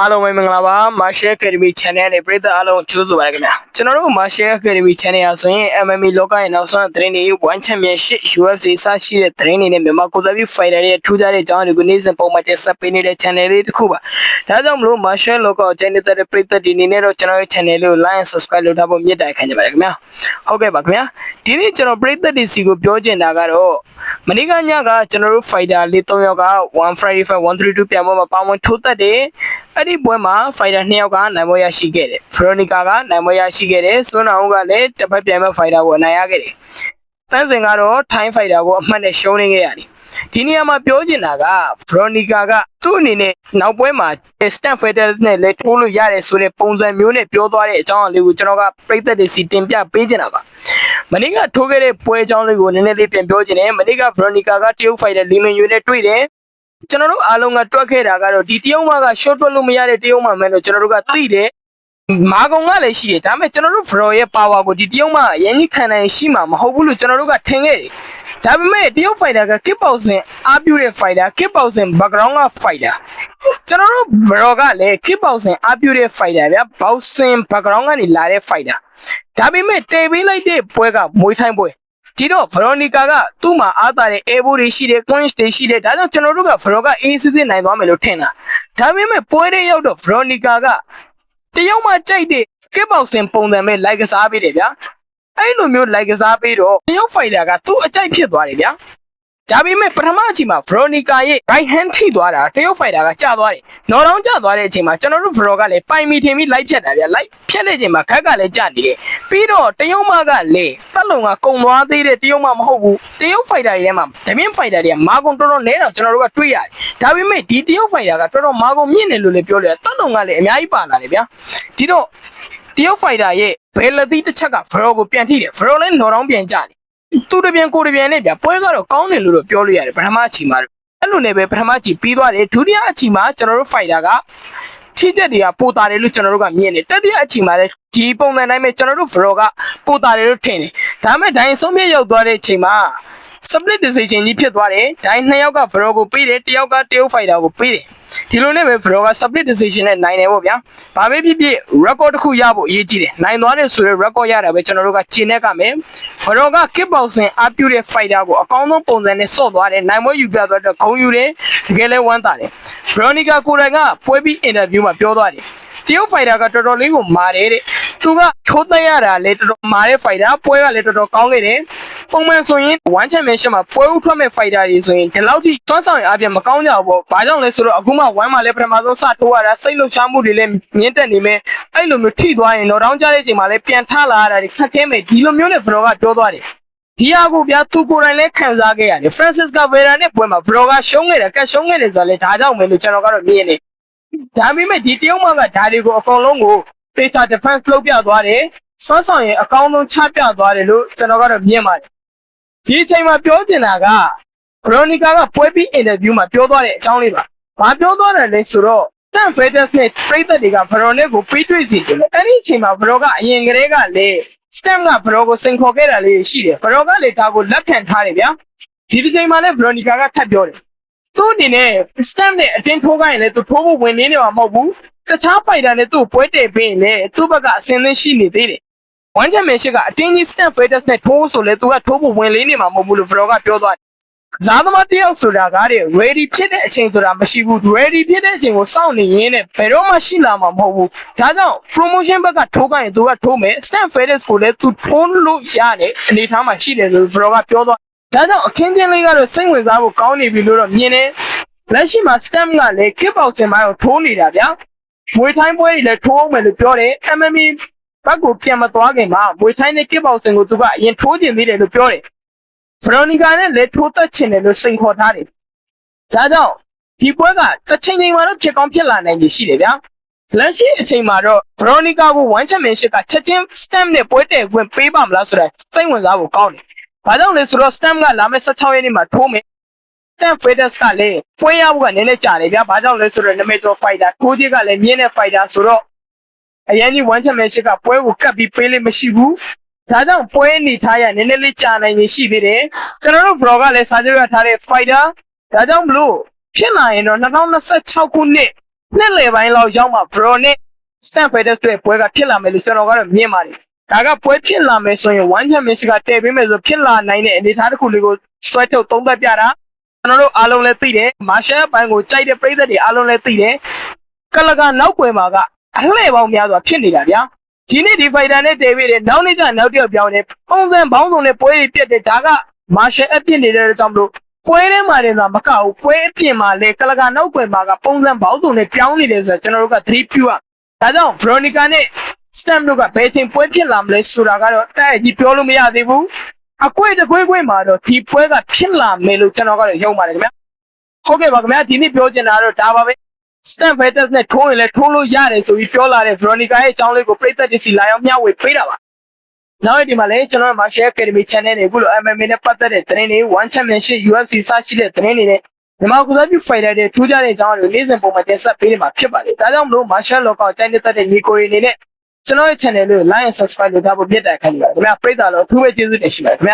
အားလုံးပဲမင်္ဂလာပါ Martial Academy Channel နဲ့ပရိသတ်အားလုံးကြိုးဆိုပါရခင်ဗျာကျွန်တော်တို့ Martial Academy Channel ရဆိုရင် MMA လောကရဲ့နောက်ဆုံးသတင်းတွေ One Championship UFC စရှိတဲ့သတင်းတွေနဲ့မြန်မာကိုယ်စားပြု fighter တွေရဲ့ထူးခြားတဲ့အကြောင်းတွေကိုနေ့စဉ်ပုံမှန်တင်ဆက်ပေးနေတဲ့ channel လေးတစ်ခုပါဒါကြောင့်မလို့ Martial လောကကိုကျင်းနေတဲ့ပရိသတ်တွေအနေနဲ့တော့ကျွန်တော်ရဲ့ channel လေးကို like and subscribe လုပ်ထားဖို့မြစ်တာခံကြပါရခင်ဗျာဟုတ်ကဲ့ပါခင်ဗျာဒီနေ့ကျွန်တော်ပရိသတ်တွေစီကိုပြောချင်တာကတော့မနေ့ကညကကျွန်တော်တို့ fighter လေး၃ယောက်က One Friday Fight 132ပြန်ပေါ်မှာပါဝင်ထိုးသက်တယ် အဲ့ဒီပွဲမှာ fighter 2ယောက်ကနိုင်ပွဲရရှိခဲ့တယ် Veronica ကနိုင်ပွဲရရှိခဲ့တယ်စွန်းအောင်ကလည်းတစ်ဖက်ပြန်မဲ့ fighter ကိုအနိုင်ရခဲ့တယ်တန်းစင်ကတော့ Thai fighter ကိုအမှတ်နဲ့ရှုံးနေခဲ့ရတယ်ဒီနေရာမှာပြောချင်တာက Veronica ကသူ့အနေနဲ့နောက်ပွဲမှာ Stan Fighters နဲ့လည်းထိုးလို့ရတယ်ဆိုတဲ့ပုံစံမျိုးနဲ့ပြောသွားတဲ့အကြောင်းအလေးကိုကျွန်တော်ကပြည်သက်တွေစီတင်ပြပေးချင်တာပါမနေ့ကထိုးခဲ့တဲ့ပွဲအကြောင်းလေးကိုနည်းနည်းလေးပြန်ပြောချင်တယ်မနေ့က Veronica ကတရုတ် fighter လီမန်ယူနဲ့တွေ့တယ် ကျွန်တော်တို့အားလုံးကတွက်ခဲ့တာကတော့ဒီတရုတ်မက short တွက်လို့မရတဲ့တရုတ်မမယ်လို့ကျွန်တော်တို့ကသိတယ်မာကုံကလည်းရှိတယ်ဒါပေမဲ့ကျွန်တော်တို့ Vro ရဲ့ power ကိုဒီတရုတ်မအရင်ကြီးခံနိုင်ရှိမှာမဟုတ်ဘူးလို့ကျွန်တော်တို့ကထင်ခဲ့တယ်ဒါပေမဲ့တရုတ် fighter က kickboxing အားပြုတဲ့ fighter kickboxing background က fighter ကျွန်တော်တို့ Vro ကလည်း kickboxing အားပြုတဲ့ fighter ဗျာ boxing background ကနေလာတဲ့ fighter ဒါပေမဲ့တေပေးလိုက်တဲ့ပွဲကမွေးထိုင်းပွဲ ဒီတော့ Veronica ကသူ့မှာအားသာတဲ့ elbow တွေရှိတယ် clinch တွေရှိတယ်ဒါကြောင့်ကျွန်တော်တို့က Vero က AC စစ်နိုင်သွားမယ်လို့ထင်တာဒါပေမဲ့ပွဲတဲ့ရောက်တော့ Veronica ကတယောက်မှကြိုက်တဲ့ kickboxing ပုံစံပဲလိုက်ကစားပေးတယ်ဗျာအဲ့လိုမျိုးလိုက်ကစားပေးတော့တယောက် fighter ကသူ့အကြိုက်ဖြစ်သွားတယ်ဗျာ ဒါပေမဲ့ပထမအချိန်မှာ Veronica ရဲ့ right hand ထိသွားတာတရုတ် fighter ကကျသွားတယ်။နော်တောင်ကျသွားတဲ့အချိန်မှာကျွန်တော်တို့ Vero ကလည်းပိုင်မီထင်ပြီး live ဖြတ်တာဗျာ။ live ဖြတ်တဲ့အချိန်မှာခက်ကလည်းကျနေတယ်။ပြီးတော့တရုတ်မကလည်းတက်လုံကကုံသွားသေးတဲ့တရုတ်မမဟုတ်ဘူး။တရုတ် fighter တွေထဲမှာဒမင်း fighter တွေကမာကုံတော်တော်နဲတော့ကျွန်တော်တို့ကတွေးရတယ်။ဒါပေမဲ့ဒီတရုတ် fighter ကတော်တော်မာကုံမြင့်တယ်လို့လည်းပြောလို့ရတက်လုံကလည်းအများကြီးပါလာတယ်ဗျာ။ဒီတော့တရုတ် fighter ရဲ့ဘယ်လက်သီးတစ်ချက်က Vero ကိုပြန်ထိတယ်။ Vero လည်းနော်တောင်ပြန်ကျတယ်။ သူတပြန်ကိုတပြန်နဲ့ဗျပွဲကတော့ကောင်းတယ်လို့တော့ပြောလို့ရတယ်ပထမအချိန်မှာအဲ့လိုနဲ့ပဲပထမအချိန်ပြီးသွားတယ်ဒုတိယအချိန်မှာကျွန်တော်တို့ fighter ကထိချက်တွေကပိုတာတယ်လို့ကျွန်တော်တို့ကမြင်တယ်တတိယအချိန်မှာလည်းဒီပုံစံတိုင်းပဲကျွန်တော်တို့ vlog ကပိုတာတယ်လို့ထင်တယ်ဒါပေမဲ့ဒိုင်းဆုံးမြတ်ရောက်သွားတဲ့အချိန်မှာ split decision ကြီးဖြစ်သွားတယ်ဒိုင်းနှစ်ယောက်က vlog ကိုပေးတယ်တယောက်ကတရုတ် fighter ကိုပေးတယ်ဒီလိုနဲ့ပဲ vlog က split decision နဲ့နိုင်တယ်ပေါ့ဗျာဘာပဲဖြစ်ဖြစ် record တစ်ခုရဖို့အရေးကြီးတယ်နိုင်သွားတယ်ဆိုရင် record ရတာပဲကျွန်တော်တို့ကကျင်းတဲ့ကမယ် vlog က kickboxing အပြူတဲ့ fighter ကိုအကောင်းဆုံးပုံစံနဲ့ဆော့သွားတယ်နိုင်မွေးယူပြသွားတော့ဂုံယူတယ်တကယ်လဲဝမ်းသာတယ် Veronica ကိုယ်တိုင်ကပွဲပြီး interview မှာပြောသွားတယ်တရုတ် fighter ကတော်တော်လေးကိုမာတယ်တဲ့ သူကထိုးသက်ရတာလေတော်တော်မာတဲ့ fighter ပွဲကလည်းတော်တော်ကောင်းခဲ့တယ်ပုံမှန်ဆိုရင် one championship မှာပွဲဥထွက်မဲ့ fighter တွေဆိုရင်ဒီလောက်ထိသွမ်းဆောင်ရအပြင်မကောင်းကြဘူးပေါ့။ဘာကြောင့်လဲဆိုတော့အခုမှ one မှာလည်းပထမဆုံးစထိုးရတာစိတ်လှုပ်ရှားမှုတွေလည်းမြင့်တက်နေမယ်။အဲ့လိုမျိုးထိသွားရင်တော့တောင်းကြတဲ့အချိန်မှာလည်းပြန်ထလာရတာတွေခက်ခဲမယ်ဒီလိုမျိုးနဲ့ Vlog ကပြောသွားတယ်။ဒီဟာကိုဗျာသူကိုယ်တိုင်လည်းခံစားခဲ့ရတယ် Francis Cabrera နဲ့ပွဲမှာ Vlog ကရှုံးခဲ့တယ်ကတ်ရှုံးခဲ့တယ်ဆိုတော့လေဒါကြောင့်ပဲလို့ကျွန်တော်ကတော့မြင်နေဒါပေမဲ့ဒီတရုတ်မှကဒါတွေကိုအကုန်လုံးကို Pesa defense လုပ်ပြသွားတယ်။စွမ်းဆောင်ရင်အကောင်းဆုံးချပြသွားတယ်လို့ကျွန်တော်ကတော့မြင်ပါတယ်။ဒီအချိန်မှာပြောချင်တာက Veronica ကပွဲပြီး interview မှာပြောသွားတဲ့အကြောင်းလေးပါ။ဘာပြောသွားတယ်လဲဆိုတော့ Stan Fighters နဲ့ပြည်သက်တွေက Veronica ကိုပြီးတွေ့စီတယ်။အဲ့ဒီအချိန်မှာ Vero ကအရင်ကတည်းကလေ Stan က Vero ကိုစိန်ခေါ်ခဲ့တာလေးရှိတယ်။ Vero ကလေဒါကိုလက်ခံထားတယ်ဗျာ။ဒီတစ်ချိန်မှာလည်း Veronica ကထပ်ပြောတယ်။သူ့အနေနဲ့ stamp နဲ့အတင်းထိုးခိုင်းရင်လည်းသူထိုးဖို့ဝင်နေနေမှာမဟုတ်ဘူး တခြား fighter နဲ့သူ့ပွဲတည်ပေးရင်လည်းသူ့ဘက်ကအစင်းသင်းရှိနေသေးတယ် one championship ကအတင်းကြီး stamp fighters နဲ့ထိုးဆိုလဲသူကထိုးဖို့ဝင်လေးနေမှာမဟုတ်ဘူးလို့ vlog ကပြောသွားတယ်ဇာသမားတယောက်ဆိုတာကားတဲ့ ready ဖြစ်တဲ့အချိန်ဆိုတာမရှိဘူး ready ဖြစ်တဲ့အချိန်ကိုစောင့်နေရင်းနဲ့ဘယ်တော့မှရှိလာမှာမဟုတ်ဘူးဒါကြောင့် promotion ဘက်ကထိုးခိုင်းရင်သူကထိုးမယ် stamp fighters ကိုလည်းသူထိုးလို့ရတယ်အနေထားမှာရှိတယ်လို့ vlog ကပြောသွားဒါကြောင့်အခင်းချင်းလေးကတော့စိတ်ဝင်စားဖို့ကောင်းနေပြီလို့တော့မြင်တယ်လက်ရှိမှာ stamp ကလည်း kickboxing ဘိုင်းကိုထိုးနေတာဗျာ မွေထိုင်းပွဲတွေလည်းထိုးအောင်မယ်လို့ပြောတယ် MMA ဘက်ကိုပြန်မသွားခင်မှာမွေထိုင်းနဲ့ kickboxing ကိုသူကအရင်ထိုးကျင်သေးတယ်လို့ပြောတယ် Veronica နဲ့လည်းထိုးသက်ချင်တယ်လို့စိန်ခေါ်ထားတယ်ဒါကြောင့်ဒီပွဲကတစ်ချိန်ချိန်မှာတော့ဖြစ်ကောင်းဖြစ်လာနိုင်ခြေရှိတယ်ဗျာလက်ရှိအချိန်မှာတော့ Veronica ကို one championship ကချက်ချင်း stamp နဲ့ပွဲတည်ခွင့်ပေးပါမလားဆိုတာစိတ်ဝင်စားဖို့ကောင်းတယ်။ဘာကြောင့်လဲဆိုတော့ stamp ကလာမယ့်16ရက်နေ့မှာထိုးမယ်။ stamp fighters ကလည်းပွဲရဖို့ကနည်းနည်းကြာတယ်ဗျာ။ဘာကြောင့်လဲဆိုတော့ Nameto fighter ထိုးကြီးကလည်းမြင်းတဲ့ fighter ဆိုတော့အရင်ကြီး one championship ကပွဲကိုကတ်ပြီးပေးလို့မရှိဘူး။ဒါကြောင့်ပွဲအနေထားရနည်းနည်းလေးကြာနိုင်နေရှိသေးတယ်။ကျွန်တော်တို့ vlog ကလည်းစာချုပ်ရထားတဲ့ fighter ဒါကြောင့်မလို့ဖြစ်လာရင်တော့2026ခုနှစ်နှစ်လယ်ပိုင်းလောက်ရောက်မှ Bro နဲ့ Stamp Fighters တွေပွဲကဖြစ်လာမယ်လို့ကျွန်တော်ကတော့မြင်ပါတယ်ဒါကပွဲဖြစ်လာမယ်ဆိုရင် One Championship ကတည်ပေးမယ်ဆိုဖြစ်လာနိုင်တဲ့အနေအထားတစ်ခုလေးကိုဆွဲထုတ်သုံးသပ်ပြတာကျွ န်တော်တို့အားလုံးလည်းသိတယ်မာရှယ်ဘိုင်းကိုကြိုက်တဲ့ပရိသတ်တွေအားလုံးလည်းသိတယ်ကလကနောက်ွယ်မှာကအလှည့်ပေါင်းများစွာဖြစ်နေတာဗျာဒီနေ့ဒီဖိုက်တာနဲ့တည်ပေးတယ်နောက်နေ့ကျနောက်တစ်ယောက်ပြောင်းတယ်ပုံစံဘောင်းစုံနဲ့ပွဲတွေပြတ်တယ်ဒါကမာရှယ်အပြစ်နေတဲ့ကြောင့်မလို့ပွဲထဲမှာတင်သာမကဘူးပွဲအပြင်မှာလေကလကနောက်ွယ်မှာကပုံစံဘောက်စုံနဲ့ပြောင်းနေတယ်ဆိုတော့ကျွန်တော်တို့ကသတိပြုရဒါကြောင့် Veronica နဲ့ Stamp တို့ကဘယ်ချိန်ပွဲဖြစ်လာမလဲဆိုတာကတော့တဲ့ကြီးပြောလို့မရသေးဘူး အကွေတကွေကွေမှာတော့ဒီပွဲကဖြစ်လာမယ်လို့ကျွန်တော်ကတော့ယုံပါတယ်ခင်ဗျာဟုတ်ကဲ့ပါခင်ဗျာဒီနေ့ပြောချင်တာကတော့ဒါပါပဲ Stamp Fighters နဲ့ထိုးရင်လည်းထိုးလို့ရတယ်ဆိုပြီးပြောလာတဲ့ Veronica ရဲ့အကြောင်းလေးကိုပြည်သက်တွေစီလာရောက်မျှဝေပေးတာပါနောက်ဒီမှာလည်းကျွန်တော်တို့ Martial Academy Channel တွေအခုလို MMA နဲ့ပတ်သက်တဲ့သတင်းတွေ One Championship UFC စရှိတဲ့သတင်းတွေနဲ့မြန်မာကုစားပြု fighter တွေထူးခြားတဲ့အကြောင်းတွေကိုနေ့စဉ်ပုံမှန်တင်ဆက်ပေးနေမှာဖြစ်ပါတယ်။ဒါကြောင့်မလို့ Martial လောကကိုတိုင်းတဲ့ညီကိုတွေအနေနဲ့ ကျွန်တော်ရဲ့ channel လေးကို like and subscribe လုပ်ထားဖို့မြတ်တာခံနေပါတယ်။ခင်ဗျာပရိသတ်လို့အထူးပဲကျေးဇူးတင်ရှိပါတယ်ခင်ဗျာ